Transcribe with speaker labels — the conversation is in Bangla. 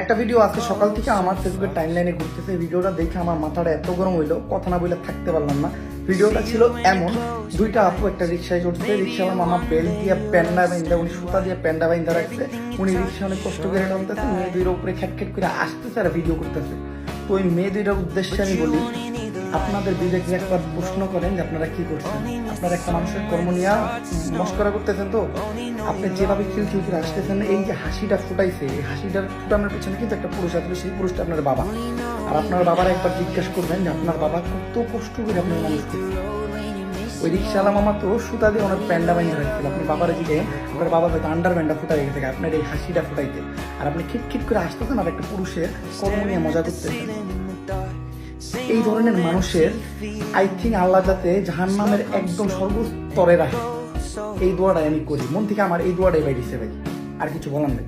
Speaker 1: একটা ভিডিও আজকে সকাল থেকে আমার ফেসবুকের টাইম লাইনে ঘুরতেছে। ভিডিওটা দেখে আমার মাথাটা এত গরম হইল, কথা না বলে থাকতে পারলাম না। ভিডিওটা ছিল এমন, দুইটা আপু একটা রিক্সায় চড়ছে রিক্সাওয়ালা মামা বেল দিয়ে প্যান্ডা বাইন্দা উনি সুতা দিয়ে প্যান্ডা বাইন্দা রাখছে উনি রিক্সা অনেক কষ্ট করে টানতেছে মেয়ে দুইটার উপরে খ্যাট খ্যাট করে আসতেছে আর ভিডিও করতেছে। তো ওই মেয়ে দুইটার উদ্দেশ্যে আমি বলি আপনাদের বিবেক একবার প্রশ্ন করেন যে আপনারা কি করছেন। আপনারা একটা মানুষের কর্ম নিয়ে মস্করা করতেছেন তো? আপনি যেভাবে খিলখিল করে আসতেছেন এই যে হাসিটা ফুটাইছে, এই হাসিটার ফুটানোর পিছনে কিন্তু একটা পুরুষ আসলে সেই পুরুষটা আপনার বাবা। আর আপনার বাবার একবার জিজ্ঞাসা করবেন যে আপনার বাবা কত কষ্ট করে আপনার মানুষ ওই রিক্সাওয়ালা মামা তো সুতা দিয়ে অনেক প্যান্ডা বাইনে রাখছিল। আপনি বাবার দিকে, আপনার বাবা হয়তো আন্ডার প্যান্ডা ফুটাই গেছে, আপনার এই হাসিটা ফুটাইতে। আর আপনি খিটখিট করে আসতেছেন আর একটা পুরুষের কর্ম নিয়ে মজা করতেছেন। এই ধরনের মানুষের আই থিঙ্ক আল্লাহ যাতে জাহান্নামের একদম সর্বস্তরে রাখে। এই দোয়াটাই আমি করি। মন থেকে আমার এই দোয়াটাই বাইরেছে ভাই। আর কিছু বলার নেই।